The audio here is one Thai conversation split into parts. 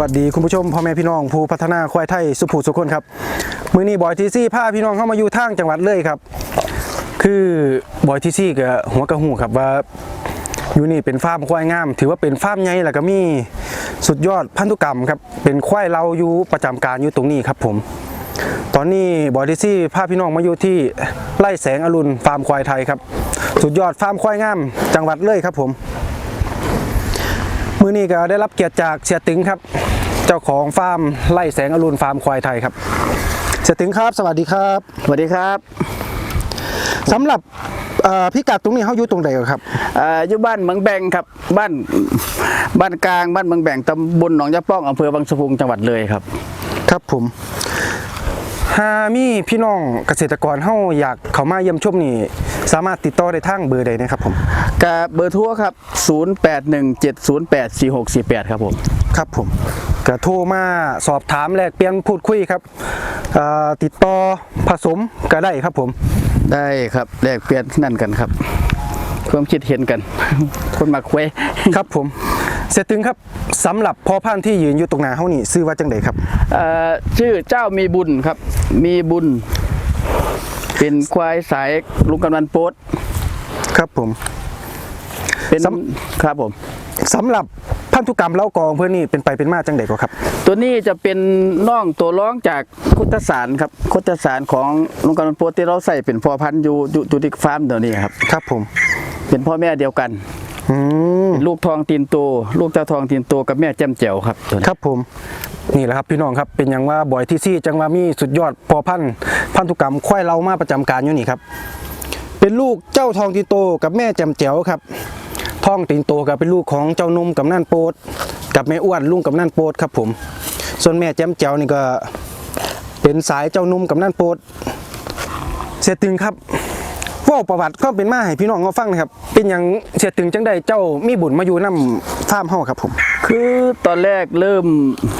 วัสดีครับสวัสดีคุณผู้ชมพ่อแม่พี่น้องผู้พัฒนาควายไทยสุภูสุคนครับมือนี้บอยทีซี่พาพี่น้องเข้ามาอยู่ทางจังหวัดเลยครับ คือบอยทีซี่กับหัวกระหูครับว่าอยู่นี่เป็นฟาร์มควายงาม ถือว่าเป็นฟาร์มใหญ่แล้วก็มีสุดยอดพันธุกรรมครับเป็นควายเราอยู่ประจำการอยู่ตรงนี้ครับผม ตอนนี้บอยทีซี่พาพี่น้องมาอยู่ที่ไร่แสงอรุณฟาร์มควายไทยครับ สุดยอดฟาร์มควายงาม จังหวัดเลยครับผม มือนี้ก็ได้รับเกียรติจากเสียตึงครับ เจ้าของฟาร์มไร่แสงอรุณฟาร์มควายไทยครับ เสียตึงครับ สวัสดีครับ สวัสดีครับสำหรับเอ่อพิกัดตรงนี้เขาอยู่ตรงไหนครับ เอ่ออยู่บ้านเมืองแบงครับบ้านบ้านกลางบ้านเมืองแบงตำบลหนองยะป้องอำเภอบางสะพุงจังหวัดเลยครับ ครับผมหามีพี่น้องเกษตรกรเฮาอยากเข้ามาเยี่ยมชมนี่ สามารถติดต่อได้ทางเบอร์ใดนะครับผมกับเบอร์โทั่วครับ 0817084648 ครับผม ครับผมก็โทรมาสอบถามแลกเปลี่ยนพูดคุยครับเอ่อติดต่อผสมก็ได้ครับผม ได้ครับแลกเปลี่ยนนั่นกันครับความคิดเห็นกัน คนมาคุยครับผม เสียตึงครับสำหรับพ่อพันธุ์ที่ยืนอยู่ตรงหน้าเฮานี่ซื้อว่าจังไดครับเอ่อชื่อเจ้ามีบุญครับ มีบุญ เป็นควายสายลุงกำนันโป๊ดครับผม เป็นสครับผม สำหรับพันธุกรรมเล่ากองเพื่อนนี่เป็นไปเป็นมาจังไดก็ครับ ตัวนี้จะเป็นน่องตัวร้องจากคุตสารครับคุตสารของลุงกำนันโป๊ดที่เราใส่เป็นพ่อพันธุ์อยู่อยู่อยู่ที่ฟาร์มเดี๋ยวนี้ครับ ครับผม เป็นพ่อแม่เดียวกัน อืมเป็นลูกทองตีนโตลูกเจ้าทองตีนโตกับแม่แจ่มแจ๋วครับตัวนี้ ครับผม นี่แหละครับพี่น้องครับเป็นอย่างว่าบ่อยที่ซี่จังว่ามีสุดยอดพอพันพันธุกรรมควายเรามาประจำการอยู่นี่ครับ เป็นลูกเจ้าทองตีโตกับแม่แจำแจ๋วครับทองตีโตกับเป็นลูกของเจ้านมกับนั่นโปดกับแม่อ้วนลุงกับนั่นโปดครับผม ส่วนแม่แจำแจ๋วนี่ก็เป็นสายเจ้านมกับนั่นโปดเสียตึงครับ ว่าประวัติความเป็นมาให้พี่น้องเขาฟังหนะครับ เป็นอย่างเสียตึงจังได้เจ้ามีบุญมาอยู่น้ำฟาร์มเฮาครับผม คือตอนแรกเริ่ม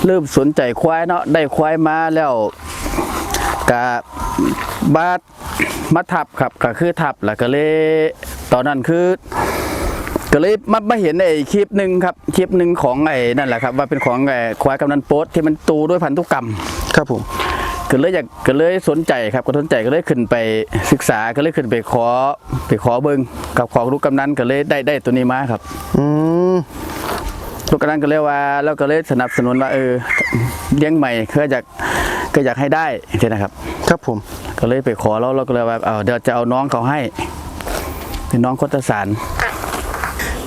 เริ่มสนใจควายเนาะได้ควายมาแล้วกะบาดมาทับครับก็คือทับแล้วก็เลยตอนนั้นคือ ก็เลยมามาเห็นไอ้คลิปหนึ่งครับคลิปหนึ่งของไอ้นั่นแหละครับ ว่าเป็นของไอ้ควายกำนันโป๊ดที่มันตูด้วยพันธุกรรม ครับผม ก็เลยอยากก็เลยสนใจครับก็สนใจก็เลยขึ้นไปศึกษาก็เลยขึ้นไปขอไปขอเบิงกับของลูกกำนันก็เลยได้ได้ตัวนี้มาครับ อืมลูกกำนันก็เลยว่าแล้วก็เลยสนับสนุนว่าเออเลี้ยงใหม่ก็อยากก็อยากให้ได้ใช่นะครับ ครับผมก็เลยไปขอแล้วเราก็เลยว่าเอาเดี๋ยวจะเอาน้องเขาให้เป็นน้องคตสาร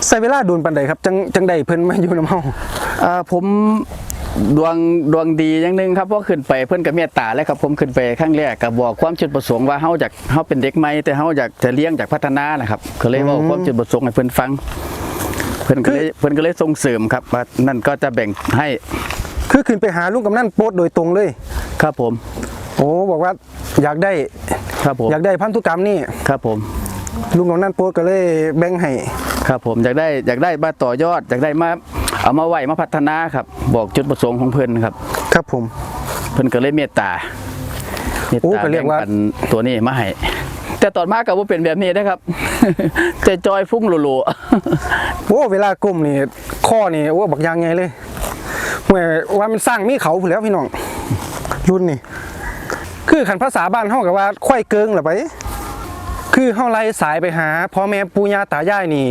ใส่เวลาโดนปันใดครับจังจังใดเพิ่นมาอยู่น้ำเฮาอ่าผม ดวงดวงดีอย่างหนึงครับเพราะขึ้นไปเพื่อนกับเมตตาแล้วครับผมขึ้นไปครั้งแรกก็บอกความจุดประสงค์ว่าเฮาอยากเฮาเป็นเด็กใหม่แต่เฮาอยากจะเลี้ยงจากพัฒนานะครับก็เลยเว่าความจุดประสงค์ให้เพื่อนฟัง เพื่อนก็เลยเพื่อนก็เลยส่งเสริมครับว่านั่นก็จะแบ่งให้คือขึ้นไปหาลุงกำนันโปดโดยตรงเลย ครับผม โอ้บอกว่าอยากได้ครับผมอยากได้พันธุกรรมนี่ครับผมลุงกำนันโปดก็เลยแบ่งให้ครับผมอยากได้อยากได้มาต่อยอดอยากได้มา เอามาไหวมาพัฒนาครับ บอกจุดประสงค์ของเพื่อนครับ ครับผม เพิ่นก็เลยเมตตาเมตโอ้ตาก็เรียกว่า แบ่งปันตัวนี้มาให้แต่ตอนมากับว่าเป็นแบบนี้นะครับจะจอยฟุ้งหลัวโอ้เวลากลมนี่ข้อนี่โอ้บักอยางไงเลยเมื่อว่ามันสร้างมีเขาผู้นแหล้วพี่น้องรุ่นนี่คือขันภาษาบ้านเฮากับว่าควายเกิงล่ะไป คือเฮาไล่สายไปหาพ่อแม่ปู่ย่าตายายนี่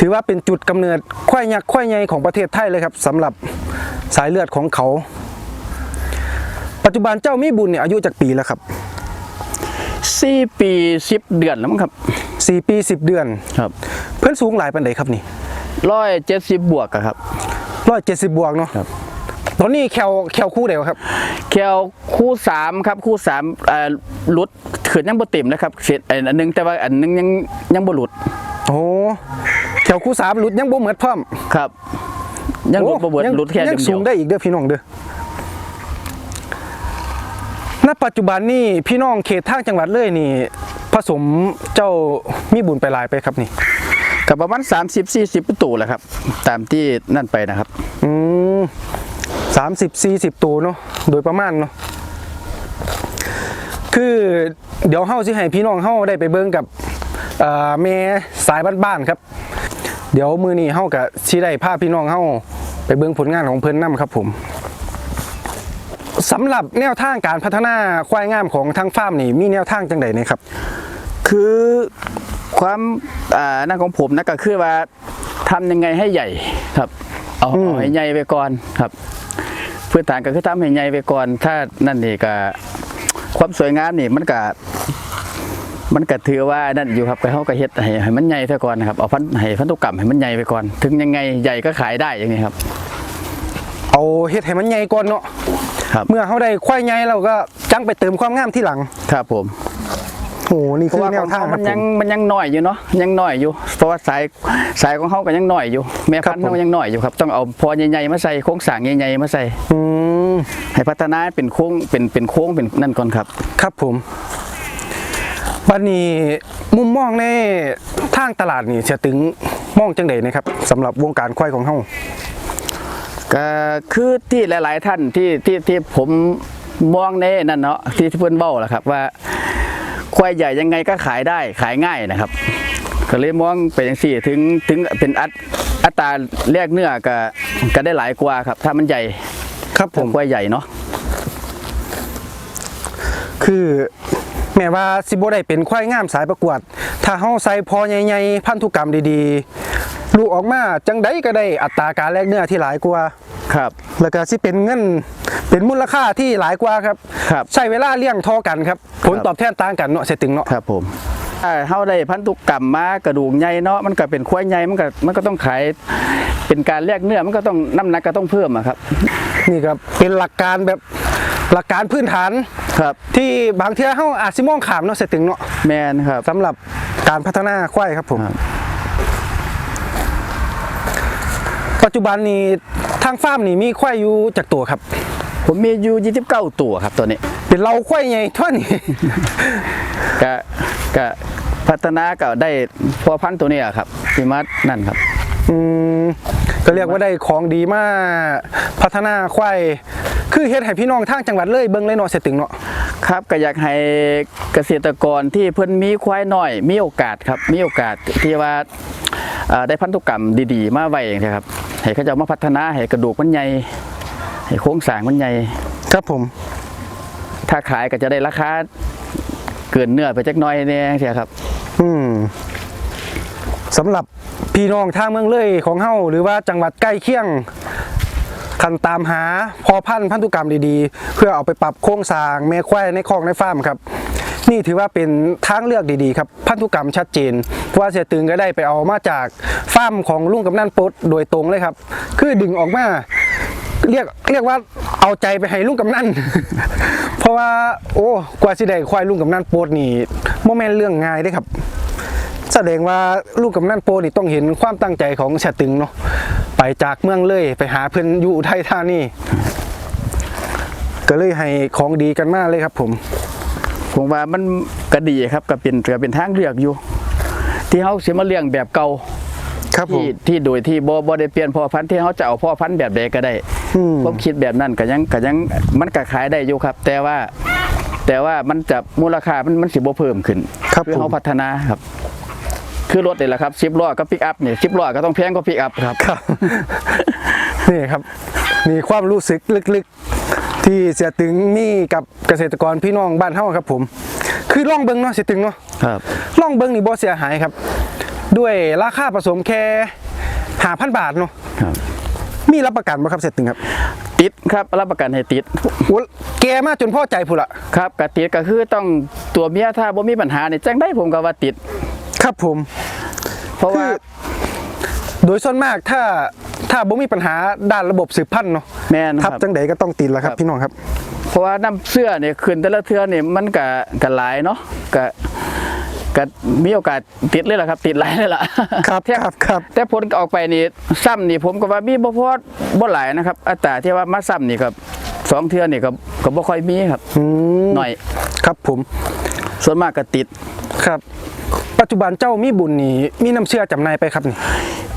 ถือว่าเป็นจุดกำเนิดควายยักษ์ควายใหญ่ของประเทศไทยเลยครับสำหรับสายเลือดของเขา ปัจจุบันเจ้ามีบุญเนี่ยอายุจากปีแล้วครับๆสี่ปีสิบเดือนแล้วมั้งครับ4ปี10เดือนครับ เพื่อนสูงหลายปันใดครับนี่ร้อยเจ็ดสิบบวกอะครับร้อยเจ็ดสิบบวกเนาะครับตอนนี้แควแควคู่เดียวครับ แควคู่สามครับคู่สามเอ่อหลุดขืนยังบ่เต็มนะครับเสร็จอันหนึงแต่ว่าอันหนึงยังยังบ่หลุดโอ้ แขวคู่สามหลุดยังบ่เหมือดพร้อมครับ ยังหลุดบ่เบิดโอ้หลุดแค่ยัเดีงยวสูงได้อีกเด้อพี่น้องเด้อณปัจจุบันนี่พี่น้องเขตทางจังหวัดเลยนี่ ผสมเจ้ามีบุญไปหลายไปครับนี่กับประมาณ30 40ประตูแหละครับ ตามที่นั่นไปนะครับ อืมสามสิบสี่สิบตัวเนาะโดยประมาณเนาะคือเดี๋ยวเฮาสิให้พี่น้องเฮาได้ไปเบิ่งกับเอ่อแม่สายบ้านๆครับ เดี๋ยวมือนี้เฮากับสิได้พาพี่น้องเฮาไปเบิ่งผลงานของเพิ่นนํครับผมสำหรับแนวทางการพัฒนาควายงามของทางฟาร์มนี่มีแนวทางจังไดเนี่ยครับ คือความอ่านั่นของผมนะก็คือว่าทำยังไงให้ใหญ่ครับ เอาอืมเอาให้ใหญ่ไปก่อนครับพื้นฐานก็คือทำให้ใหญ่ไปก่อน ถ้านั่นนี่ก็ความสวยงามนี่มันก็ มันก็ถือว่านั่นอยู่ครับก็เขาก็เฮ็ดให้ให้มันใหญ่ซะก่อนนะครับเอาพันให้พันธุกรรมให้มันใหญ่ไปก่อน ถึงยังไงใหญ่ก็ขายได้อย่างนี้ครับ เอาเฮ็ดให้มันใหญ่ก่อนเนาะครับ เมื่อเขาได้ควายใหญ่เราก็จังไปเติมความงามที่หลังครับผมโอ้นี่เพคืราะอว่าแนขวองทางเขาคมัรับนผยังม มันยังน้อยอยู่เนาะยังน้อยอยู่ เพราะว่าสายสายของเขาก็ยังน้อยอยู่ แม่พันธุ์ครับผม เขายังน้อยอยู่ครับต้องเอาพอใหญ่ๆมาใส่โค้งสร้างใหญ่ๆมาใส่อืมให้พัฒนาให้เป็นโค้งเป็นเป็นโค้งเป็นนั่นก่อนครับ ครับผม วันนี้มุมมองในทางตลาดนี่เสียตึงมองจังไดนะครับสำหรับวงการควายของเฮาก็คือที่หลาย ๆ ท่านที่ที่ที่ผมมองในนั่นเนาะที่ที่เพื่อนเบ้าแหละครับว่าควายใหญ่ยังไงก็ขายได้ขายง่ายนะครับ ก็เลยมองไปอย่างสี่ถึงถึงเป็นอัตอัตราแลกเนื้อก็ก็ได้หลายกว่าครับ ถ้ามันใหญ่ครับผมควายใหญ่เนาะคือ แม้ว่าสิบ่ได้เป็นควายงามสายประกวด ถ้าเฮาใส่พอใหญ่ๆพันธุกรรมดีๆ ลูกออกมาจังไดก็ได้อัตราการแลกเนื้อที่หลายกว่าครับ แล้วก็สิเป็นเงินเป็นมูลค่าที่หลายกว่าครับครับ ใช้เวลาเลี้ยงเทอกันครับผลตอบแทนต่างกันเนาะเสยตึงเนาะ ครับผมถ้าเฮาได้พันธุกรรมมากระดูกใหญ่เนาะมันก็เป็นควายใหญ่มันก็มันก็ต้องขายเป็นการแลกเนื้อมันก็ต้องน้ำหนักก็ต้องเพิ่มอะครับ นี่ครับเป็นหลักการแบบ หลักการพื้นฐานครับ ที่บางเทื่อเฮาอาจสิมองขามเนาะเสยตึงเนาะแมนครับ สำหรับการพัฒนาควายครับผม ครับ ปัจจุบันนี้ทางฟาร์มนี่มีควายอยู่จากตัวครับ ผมมีอยู่29ตัวครับตัวนี้เป็นเราควายใหญ่เท่านี้ ก็ก็พัฒนาก็ได้พอพันธุ์ตัวนี้อะครับที่มานั่นครับ อืมก็เรียกว่าได้ของดีมากพัฒนาควาย คือเฮ็ดให้พี่น้องทางจังหวัดเลยเบิ่งเลยเนาะเสยตึงเนาะครับก็อยากให้เกษตรกรที่เพิ่นมีควายน้อย มีโอกาสครับ มีโอกาสที่ว่าเอ่อได้พันธุกรรมดีๆ มาไว้นะครับให้เขาเจะมาพัฒนาให้กระดูกมันใหญ่ให้โครงสร้างมันใหญ่ ครับผม ถ้าขายก็จะได้ราคาเกินเนื้อไปจักหน้อยเนี่ยเสียครับ อืมสำหรับพี่น้องทางเมืองเลยของเฮาหรือว่าจังหวัดใกล้เคียง คันตามหาพอพันธุ์พันธุกรรมดีๆ เพื่อเอาไปปรับโครงสร้างแม่ควายในคลอกในฟาร์มครับนี่ถือว่าเป็นทางเลือกดีๆครับพันธุกรรมชัดเจนว่าเสียตึงก็ได้ไปเอามาจากฟาร์มของลุงกำนันปดโดยตรงเลยครับ คือดึงออกมาเรียกเรียกว่าเอาใจไปให้ลุงกำนัน เพราะว่าโอ้กว่าสิได้ควายลุงกำนันโปดนี่โมเมนเรื่องง่ายเด้ครับ แสดงว่าลูกกำนันโปนี่ต้องเห็นความตั้งใจของชาตึงเนาะ จากเมืองเลยไปหาเพื่อนอยู่อุทัยธานีก็เลยให้ของดีกันมากเลยครับ ผม ผมว่ามันก็ดีครับก็เป็นก็เป็นทางเลือกอยู่ ที่เขาเสียมาเลี้ยงแบบเก่าครับผมที่ที่โดยที่บ่บ่ได้เปลี่ยนพ่อพันธุ์ที่เขาจะเอาพ่อพันธุ์แบบใดก็ได้อืมผมคิดแบบนั้นก็ยังก็ยังมันก็ขายได้อยู่ครับ แต่ว่าแต่ว่ามันจะมูลค่ามันมันสิบ่เพิ่มขึ้นครับคือผมเขาพัฒนาครับ คือรถนี่แหละครับ10ล้อกับปิกอัพนี่10ล้อก็ต้องแพงกว่าปิกอัพครับ ครับ นี่ครับนี่ความรู้สึกลึกๆ ที่เสียตึงมีกับเกษตรกรพี่น้องบ้านเฮาครับ ผม คือล่องเบิงเนาะเสียตึงเนาะครับล่องเบิงนี่บ่เสียหายครับ ด้วยราคาผสมแค่หาพันบาทเนาะครับ มีรับประกันบ่ครับเสียตึงครับติดครับรับประกันให้ติดโอ้แกมาจนพ่อใจพุ่นละครับกติดก็คือต้องตัวเมียถ้าบ่มีปัญหานี่แจ้งได้ผมก็ว่าติด ครับผม เพราะว่าคือโดยส่วนมากถ้าถ้าบ่มีปัญหาด้านระบบสืบพันธุ์เนาะแม่นทัครับบ จังใดก็ต้องติดแล้วครับครับพี่น้องครับ เพราะว่าน้ำเสื้อเนี่ยขึ้นแต่ละเทือเนี่ยมันก็ก็หลายเนาะก็ก็มีโอกาสติดเลยล่ะครับ ติดหลายเลยล่ะครับแต่ครับครับ แต่ผลออกไปนี่ซ้ำนี่ผมก็ว่ามีบ่พอบ่หลายนะครับอัตราที่ว่ามาซ้ำนี่ก็สองเทือนี่ก็ก็บ่ค่อยมีครับอืมหน่อย ครับผมส่วนมากก็ติดครับ ปัจจุบันเจ้ามีบุญนี่มีน้ำเชื่อจำหนายไปครับนี่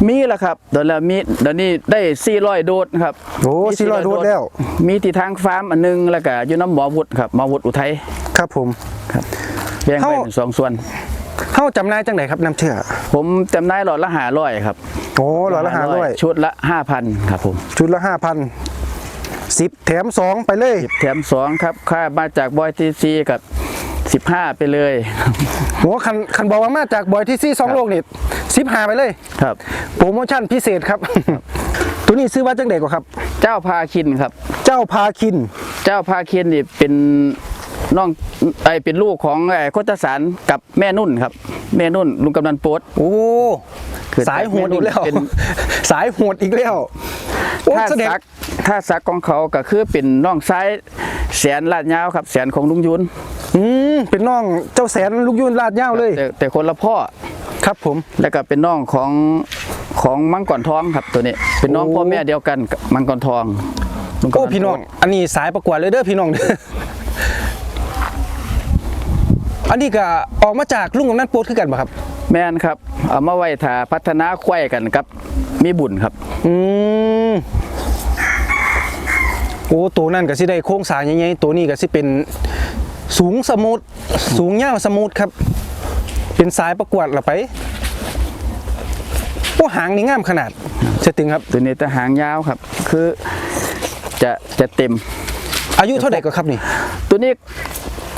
มีแล้วครับเดี๋ยวแล้วมีเดี๋ยวนี้ได้400โดสครับโอ้มี400โดสแล้ว มีที่ทางฟาร์มอันหนึงแล้วก็อยู่น้ำหมอวุฒิครับหมอวุฒิอุทัยครับผม ครับแบ่งเฮ้าไปเป็นสองส่วนเฮาจำหนายจังไดครับน้ำเชื่อผมจำได้หลอดละหาร้อยครับโอ้หลอดละห้าร้อยชุดละห้าพันครับผมชุดละห้าพันสิบแถมสองไปเลย แถมสองครับค่ามาจากบอยทีซีกับ สิบห้าไปเลย โหคันคันบอกว่ามาจากบอยที่ซี่สองโลกนี่สิบหาไปเลย ครับ โปรโมชั่นพิเศษครับ ตัวนี้ซื้อว่าจังเด็กกว่าครับ เจ้าพาคินครับ เจ้าพาคิน เจ้าพาคินนี่เป็นน้องไอเป็นลูกของไอ้โคตสารกับแม่นุ่นครับ แม่นุ่นลุงกำนันโป๊ดโอ้คือสายโหดอีกแล้วเป็นสายโหดอีกแล้วโอ้ถ้าแสดงซักถ้าซักของเขาก็คือเป็นน้องซ้ายแสนลาดยาวครับ แสนของลุงยุนอืม เป็นน้องเจ้าแสนลูกยุ่นลาดย่าวเลย แต่แต่คนละพ่อครับผม แล้วก็เป็นน้องของของมังกรทองครับตัวนี้ เป็นน้องโอ้พ่อแม่เดียวกันกับมังกรทองลุกำโอ้นัพี่น้องโป๊ดอันนี้สายประกวดเลยเด้อพี่น้องเด้ออันนี้ก็ออกมาจากลุงกำนันโป๊ดคือกันป่ะครับ แม่นครับเอามาไว้ถ่าพัฒนาควายกันครับ มีบุญครับ อืมโอ้ตัวนั่นก็สิได้โครงสร้างใหญ่ๆตัวนี้ก็สิเป็น สูงสมูทสูงยาวสมูทครับ เป็นสายประกวดละไปโอ้หางนี่งามขนาดเสยตึงครับ ตัวนี้แต่หางยาวครับ คือจะจะเต็ม อายุเท่าไหร่ก็ครับนี่ ตัวนี้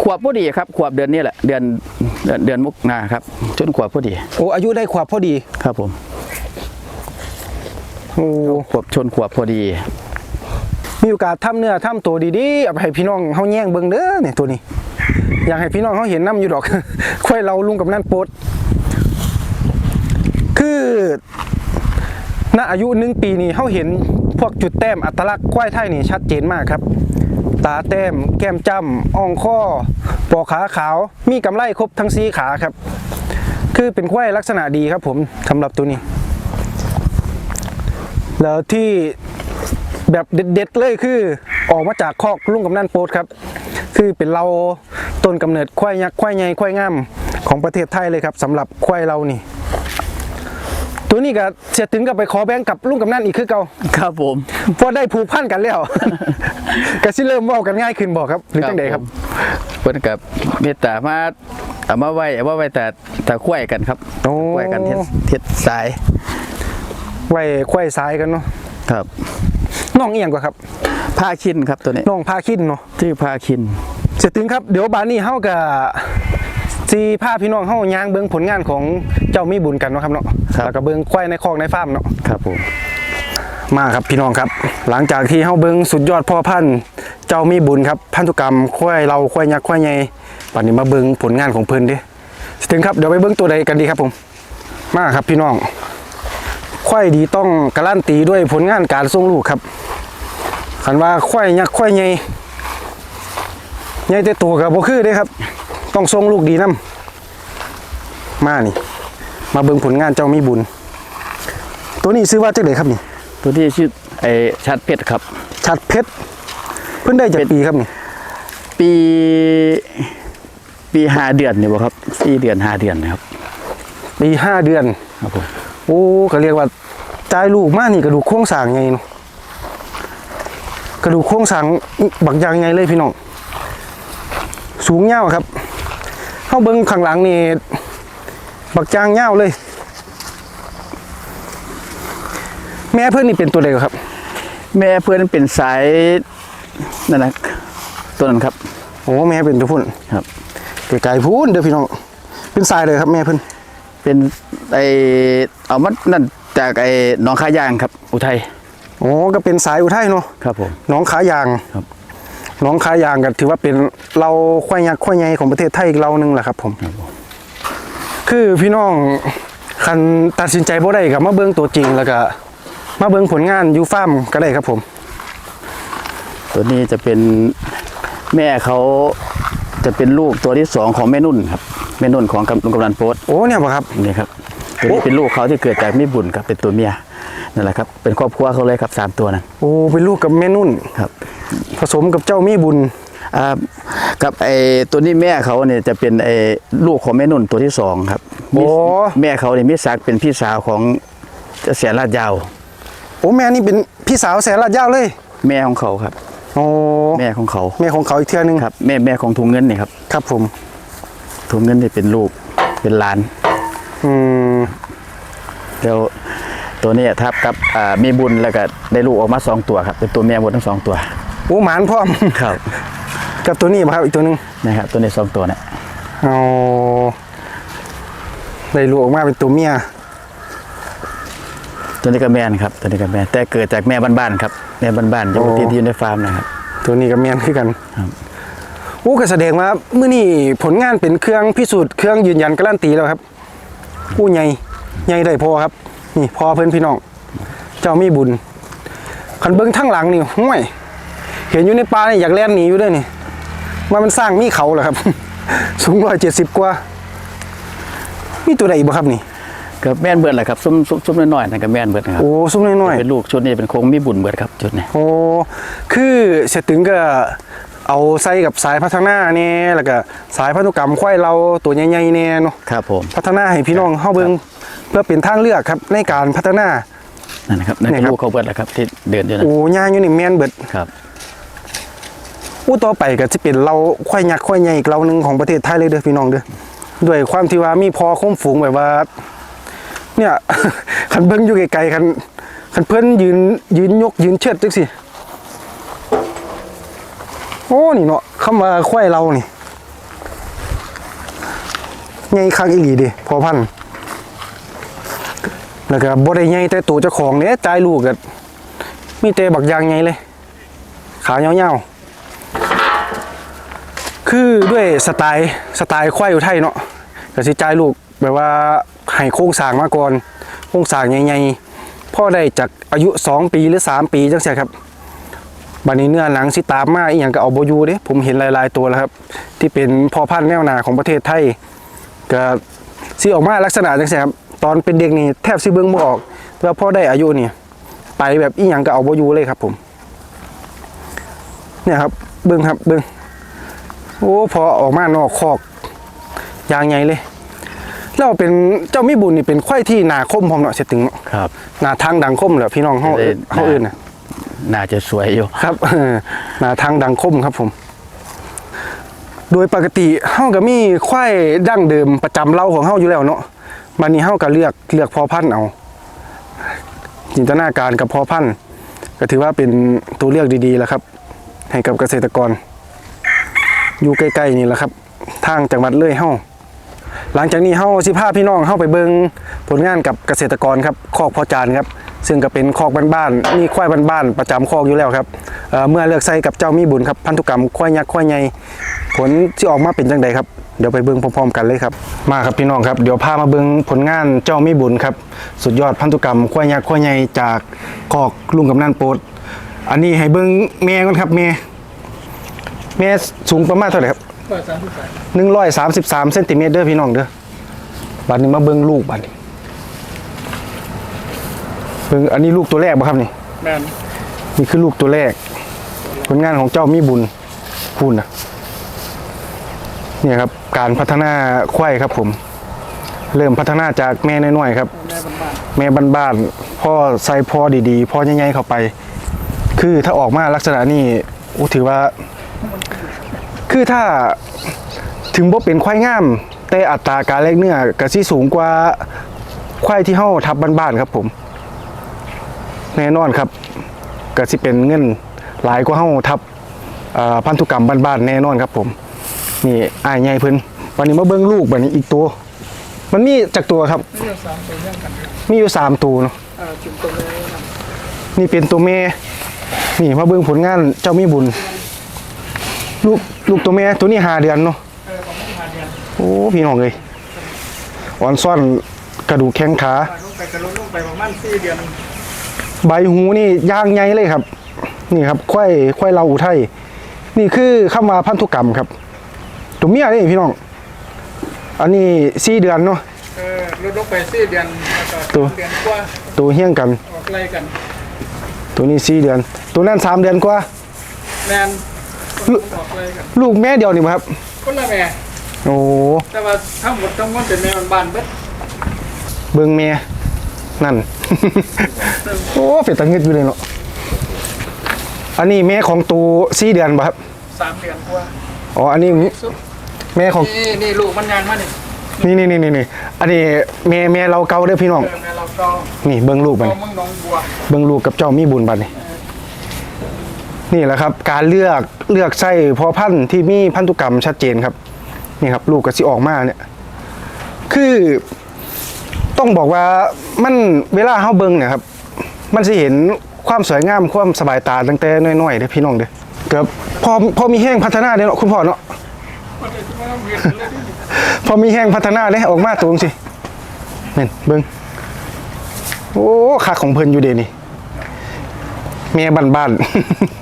ขวบพอดีครับ ขวบเดือนนี้แหละ เดือนเดือนเดือนมุกนาครับจนขวบพอดี โอ้อายุได้ขวบพอดีครับผมโอ้ขวบชนขวบพอดี มีโอกาสทำเนื้อทำตัวดีๆเอาไปให้พี่น้องเฮาแย่งเบิ่งเด้อเนี่ยตัวนี้ อยากให้พี่น้องเขาเห็นน้ำอยู่ดอกค่อยเราลุงกับนั่นปดคือณอายุหนึ่งปีนี้เขาเห็นพวกจุดแต้มอัตลักษณ์ควายไทยนี่ชัดเจนมากครับ ตาแต้ม แก้มจ้ำอ่องข้อปอกขาขาว มีกำไลครบทั้งสีขาครับ คือเป็นควายลักษณะดีครับผมสำหรับตัวนี้ แล้วที่ แบบเด็ดๆเลยคือออกมาจากคอกลุงกับนั่นโปดครับ คือเป็นเราต้นกำเนิดควายยักษ์ควายใหญ่ควายงามของประเทศไทยเลยครับสำหรับควายเรานี่ ตัวนี้ก็เสียถึงกับไปขอแบงค์กับลุงกับนั่นอีกคือเก่าครับผมเพราะได้ผูกพันกันแล้วก็สิเริ่มเว่ากันง่ายขึ้นบอกครับหรือจังใดครับเพิ่นกับเมตตามาเอามาไว้เอามาไว้แต่แต่ควายกันครับโอ้ควายกันเท็ดเท็ดสายไว้ควายซ้ายกันเนาะครับ น้องเอียงกว่าครับผ้าคินครับตัวนี้น้องพาคินเนาะชื่อผ้าคินเสร็จถึงครับเดี๋ยวบานนี้เฮากับสีผ้าพี่น้องเฮายางเบิ่งผลงานของเจ้ามีบุญกันเนาะครับเนาะแล้วก็เบิ่งควายในคอกในฟาร์มเนาะครับผมมาครับพี่น้องครับ หลังจากที่เฮาเบิ่งสุดยอดพ่อพันธุ์เจ้ามีบุญครับพันธุกรรมควายเราควายยักษ์ควายใหญ่ป่านนี้มาเบิ่งผลงานของเพิ่นเดิถึงครับเดี๋ยวไปเบิ่งตัวใดกันดีครับผม มาครับพี่น้องควายดีต้องการันตีด้วยผลงานการส่งลูกครับ คันว่าควายยักษ์ควายใหญ่ใหญ่แต่ตัวก็บ่คือเด้ครับ ต้องส่งลูกดีนํมานี่ มาเบิ่งผลงานเจ้ามีบุญ ตัวนี้ซื้อว่าจักไดครับนี่ ตัวที่ชื่อไอชัดเพชรครับ ชัดเพชรเพิ่งได้จากปีครับนี่ ปี ปีห้าเดือนนี่บ่ครับสี่เดือนห้าเดือนนะครับ ปีห้าเดือนครับผมโอ้ก็เรียกว่าจ่ายลูกมานี่กระดูกโครงสร้างไงเนาะ กระดูกโครงสร้างบักอย่างไงเลยพี่น้อง สูงเงาวครับเข้าเบิ้งข้างหลังนี่บักจางเงาวเลย แม่เพื่อนนี่เป็นตัวเด็กครับ แม่เพื่อนเป็นสายนั่นนะตัวนั้นครับโอ้แม่เป็นตัวพุ่นครับไกลๆพูนเด้อพี่น้องเป็นสายเลยครับแม่เพื่อนเป็นไอเอามานั่นจากไอหนองขายางครับ อุทัย โอ้ก็เป็นสายอุทัยเนาะครับผมหน้องขายางครับหน้องขายางก็ถือว่าเป็นเราควายยักษ์ควายใหญ่ของประเทศไทยอีกเราหนึงแหละครับผม คือพี่น้องคันตัดสินใจบ่ได้กับมาเบิ่งตัวจริงแล้วก็มาเบิ่งผลงานอยูฟาร์มก็ได้ครับผม ตัวนี้จะเป็นแม่เขาจะเป็นลูกตัวที่สองของแม่นุ่นครับแม่นุ่นของกำลุงกำนันโพสโอ้เนี่ยป่ะครับนี่ครับตัวนี้เป็นลูกเขาที่เกิดจากมิบุญครับเป็นตัวเมีย นั่นแหละครับเป็นครอบครัวเขาเลยครับสามตัวนั้นโอ้เป็นลูกกับแม่นุ่นครับ ผสมกับเจ้ามีบุญอ่ากับไอตัวนี้แม่เขาเนี่ยจะเป็นไอลูกของแม่นุ่นตัวที่สองครับมีโอ้แม่เขาเนี่ยมิศักดิ์เป็นพี่สาวของเสียราดยาวโอ้แม่นี่เป็นพี่สาวแสนลาดยาวเลย แม่ของเขาครับโอ้แม่ของเขาแม่ของเขาอีกเทื่อนึงครับแม่แม่ของถุงเงินนี่ครับครับผมถุงเงินนี่เป็นลูกเป็นหลาน อืมเดี๋ยว ตัวนี้ทับกับอ่ามีบุญแล้วก็ได้ลูกออกมาสองตัวครับเป็นตัวแม่หมดทั้งสองตัวโอ้หมานพร้อมครับ กับตัวนี้บ่ครับอีกตัวหนึงนะครับตัวนี้สองตัวเนี่ยเอาได้ลูกออกมาเป็นตัวเมียตัวนี้ก็แม่นครับตัวนี้ก็แม่นแต่เกิดจากแม่บ้านๆครับแม่บ้านๆอยู่ที่ที่อยู่ในฟาร์มนะครับตัวนี้กับเมียนคือกันครับโอ้ก็แสดงว่ามื้อนี้ผลงานเป็นเครื่องพิสูจน์เครื่องยืนยันการันตีแล้วครับผู้ใหญ่ใหญ่ได้พอครับ นี่พอเพื่อนพี่น้อง เจ้ามีบุญคันเบิ้งทั้งหลังนี่ห่วย เห็นอยู่ในป่านี่อยากแล่นหนีอยู่ด้วยนี่ว่ามันสร้างมีเขาเหรอครับ สูงร้อยเจ็ดสิบกว่า มีตัวใดอีกบ่ครับนี่ก็แม่นเบิดแหละครับซุ้มซุ้มซุ้มน้อยๆนั่นก็แม่นเบิดนะครับโอ้ซุ้มน้อยเป็นลูกชุดนี้เป็นโครงมีบุญเบิดครับชุดนี้ๆโอ้คือเสร็จถึงก็ เอาใส่กับสายพัฒนาเนี่ยแล้วก็สายพันธุกรรมควายเราตัวใหญ่ๆเนี่ยเนาะครับผมพัฒนาให้พี่น้องเฮาเบิ่งเพื่อเป็นทางเลือกครับในการพัฒนานั่นนะครับนั่นนี่คือครับลูกเขาเบิดแหละครับที่เดินอยู่นะโอ้ย่างอยู่นี่แม่นเบิดครับอู้ต่อไปก็จะเป็นเราควายยักษ์ควายใหญ่อีกเราหนึงของประเทศไทยเลยเด้อพี่น้องเด้อด้วยความที่ว่ามีพอคุ้มฝูงแบบว่า เนี่ยคันเบิ่งอยู่ไกลๆคันคันเพิ่นยืนยืนยกยืนเชิดจังซี่ โอ้นี่เนาะคำว่าควายเรานี่ใหญ่คักอีหลีเดิพอพันแล้วก็บ่ได้ใหญ่แต่ตัวเจ้าของเด้จ่ายลูกก็มีแต่บักยางใหญ่เลย ขายาวๆคือด้วยสไตล์สไตล์ควายอยู่ไทยเนาะก็สิจ่ายลูกแบบว่าให้โครงสางมาก่อนโครงสางใหญ่ๆพ่อได้จากอายุ 2 ปีหรือ 3 ปีจังซี่ครับ บัดนี้เนื้อหนังสิตามมาอีหยังก็เอาบ่อยู่เด้ผมเห็นหลาย ๆ ตัวแล้วครับ ที่เป็นพ่อพันธุ์แนวหน้าของประเทศไทยก็สิออกมาลักษณะจังซี่ครับตอนเป็นเด็กนี่แทบสิเบิ่งบ่ออก แต่ว่าพอได้อายุนี่ไปแบบอีหยังก็เอาบ่อยู่เลยครับ ผม เนี่ยครับเบิ้งครับเบิ้งโอ้พอออกมานอกคอกยางใหญ่เลยแล้วเป็นเจ้ามิบุญนี่เป็นควายที่หนาคมพร้อมเนาะเสยถึงเนาะครับหนาทางดังคมเหรอพี่น้องเฮาได้เฮาอื่นน่ะ น่าจะสวยอยู่ครับหนาทางดังคมครับผม โดยปกติเฮาก็มีควายดั้งเดิมประจำเราของเฮาอยู่แล้วเนาะบัดนี้เฮาก็เลือกเลือกพอพันธุ์เอา จินตนาการกับพอพันธุ์ก็ถือว่าเป็นตัวเลือกดีๆแล้วครับ ให้กับเกษตรกร อยู่ใกล้ๆนี่แหละครับ ทางจังหวัดเลยเฮา หลังจากนี้เฮาสิพาพี่น้องเฮาไปเบิงผลงานกับเกษตรกรครับคอกพอจานครับ ซึ่งก็เป็นคอกบ้านๆมีควายบ้านๆประจำคอกอยู่แล้วครับเเมื่อเลือกใส่กับเจ้ามีบุญครับพันธุกรรมควายยักษ์ควายใหญ่ผลที่ออกมาเป็นจังใดครับเดี๋ยวไปเบิ่งพร้อมๆกันเลยครับ มาครับพี่น้องครับเดี๋ยวพามาเบิ่งผลงานเจ้ามีบุญครับ สุดยอดพันธุกรรมควายยักษ์ควายใหญ่จากคอกลุงกำนันโปดอันนี้ให้เบิ่งแม่ก่อนครับแม่เมตรสูงประมาณเท่าไหร่ครับ หนึ่งร้อยสามสิบสามเซนติเมตรเด้อพี่น้องเด้อบัดนี้มาเบิ้งลูกบัดนี้เบิ้งอันนี้ลูกตัวแรกบ่ครับนี่แม่นนี่คือลูกตัวแรก ผลงานของเจ้ามีบุญพูนนะเนี่ยครับ การพัฒนาควายครับผม เริ่มพัฒนาจากแม่น้อยๆครับ แม่บ้านแม่บ้านๆพ่อใส่พ่อดีๆพ่อใหญ่ๆเข้าไป คือถ้าออกมาลักษณะนี้อู้ถือว่า คือถ้าถึงบ่เป็นควายงาม แต่อัตราการแลกเนื้อก็สิสูงกว่าควายที่เฮาทับบ้านๆครับผม แน่นอนครับก็สิเป็นเงินหลายกว่าเฮาทับอ่าพันธุกรรมบ้านๆแน่นอนครับผมนี่อ้ายใหญ่เพิ่นวันนี้มาเบิ่งลูกบัดนี้อีกตัว มันมีจักตัวครับๆนี่เราสามตัวย่างกันมีอยู่สามตัวเนาะอ่าจุดตรงนี้นะนี่เป็นตัวแม่นี่มาเบิ่งผลงานเจ้ามีบุญ ลูก ลูกตัวแม่ตัวนี้หาเดือนเนาะเออของไม่ผ่านเดือนโอ้พี่น้องเลยอ่อนซ่อนกระดูกแข้งขาผ่านลงไปกระโดดลงไปประมาณสี่เดือน ใบหูนี่ย่างใหญ่เลยครับ นี่ครับควายควายเราอุทัยนี่คือคำว่าพันธุกรรมครับตัวเมียนี่พี่น้อง อันนี้สี่เดือนเนาะเออลดลงไปสี่เดือนแล้วก็ตัวเดือนกว่าตัวเฮี้ยงกันออกไล่กัน ตัวนี้สี่เดือน ตัวนั้นสามเดือนกว่าแมน ลูกออกไล่กันลูกแม่เดียวนี่บ่ครับ คนละแม่โอ้แต่ว่าทั้งหมดทั้งมวลเป็นแม่บ้านๆเบิดเบิ่งแม่นั่น โอ้เป็ดตะเงึดอยู่เลยเนาะอันนี้แม่ของตูสี่เดือนบ่ครับสามเดือนกว่าอ๋ออันนี้สุดแม่ของนี่นี่ลูกมันยางมานี่นี่นี่นี่นี่นี่อันนี้แม่แม่เราเก่าเด้อพี่น้องเออแม่เราก็นี่เบิ่งลูกมันก็มึงหน้องบัว เบิ่งลูกกับเจ้ามีบุญบัดนี่ นี่แหละครับการเลือกเลือกไส้พอพันธุ์ที่มีพันธุกรรมชัดเจนครับนี่ครับลูกก็สิออกมาเนี่ยคือต้องบอกว่ามันเวลาเฮาเบิงเนี่ยครับมันสิเห็นความสวยงามความสบายตาตั้งแต่น้อยๆเด้อพี่น้องเด้อเกือบพอพอมีแห้งพัฒนาเด้เนาะคุณพ่อเนาะพอมีแห้งพัฒนาเลยออกมาตรงสิเน่นเบิงโอ้คักของเพิ่นอยู่เดนี่เมียบ้านบ้านๆ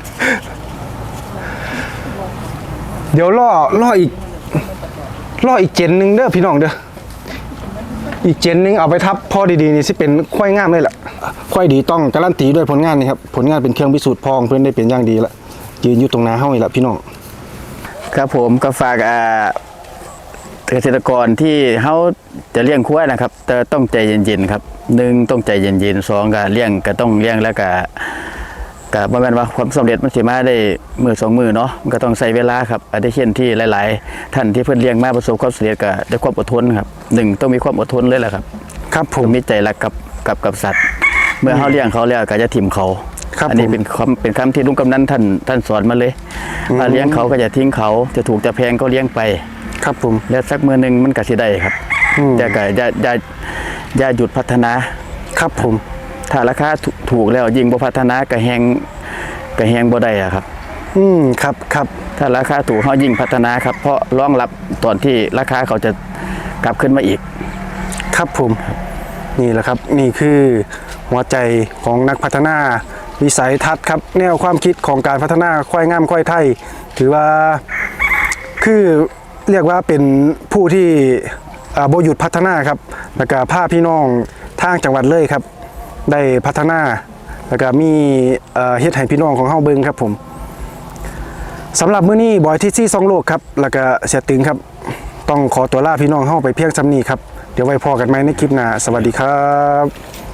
เดี๋ยวล่อล่ออีกล่ออีกเจนหนึ่งเด้อพี่น้องเด้ออีกเจนหนึ่งเอาไปทับพ่อดีๆนี่สิเป็นควายงามเลยล่ะควายดีต้องการันตีด้วยผลงานนี่ครับผลงานเป็นเครื่องพิสูจน์พองเพื่อนได้เป็นอย่างดีละยืนอยู่ตรงน้าเฮานี่ละพี่น้องครับผมก็ฝากอ่าเกษตรกรที่เขาจะเลี้ยงควายนะครับแต่ต้องใจเย็นๆครับหนึ่งต้องใจเย็นๆสองก็เลี้ยงก็ต้องเลี้ยงแล้วก็ ก็บ่แม่นว่าความสำเร็จมันสิมาได้มือสองมือเนาะมันก็ต้องใช้เวลาครับอาทิเช่นที่หลาย ๆ ท่านที่เพิ่นเลี้ยงมาประสบความสำเร็จก็ได้ความอดทนครับหนึ่งต้องมีความอดทนเลยแหละครับ ครับผผมมมีใจรักกับกับกับสัตว์ เมื่อเขาเลี้ยงเขาแล้วก็จะถิ่มเขาครับอันี้ผมเป็นคำเป็นคำที่ลุงกำนันท่านท่านสอนมาเลยว่าเลี้ยงเขาก็อย่าทิ้งเขาจะถูกจะแพงก็เลี้ยงไป ครับผมแล้วสักมือหนึ่งมันก็สิได้ครับอืมแต่ก็อย่าอย่าอย่าหยุดพัฒนา ครับผม ถ้าราคาถูถูกแล้วยิ่งบ่พัฒนาก็แหงก็แหงบ่ได้อะครับ อืมครับครับถ้าราคาถูกเขายิ่งพัฒนาครับ เพราะรองรับตอนที่ราคาเขาจะกลับขึ้นมาอีก ครับผมนี่แหละครับนี่คือหัวใจของนักพัฒนาวิสัยทัศน์ครับแนวความคิดของการพัฒนาควายงามควายไทย ถือว่าคือเรียกว่าเป็นผู้ที่อ่าโบหยุดพัฒนาครับแล้วก็พาพี่น้องทางจังหวัดเลยครับ ได้พัฒนาแล้วก็มีเฮ็ดให้พี่น้องของเฮาเบิ่งครับผมสำหรับมื้อนี้บอยที่ซี่ซองโลกครับแล้วก็เสียตึงครับ ต้องขอตัวลาพี่น้องเฮาไปเพียงซ้ำนี้ครับ เดี๋ยวไว้พอกันไหมในคลิปหน้า สวัสดีครับ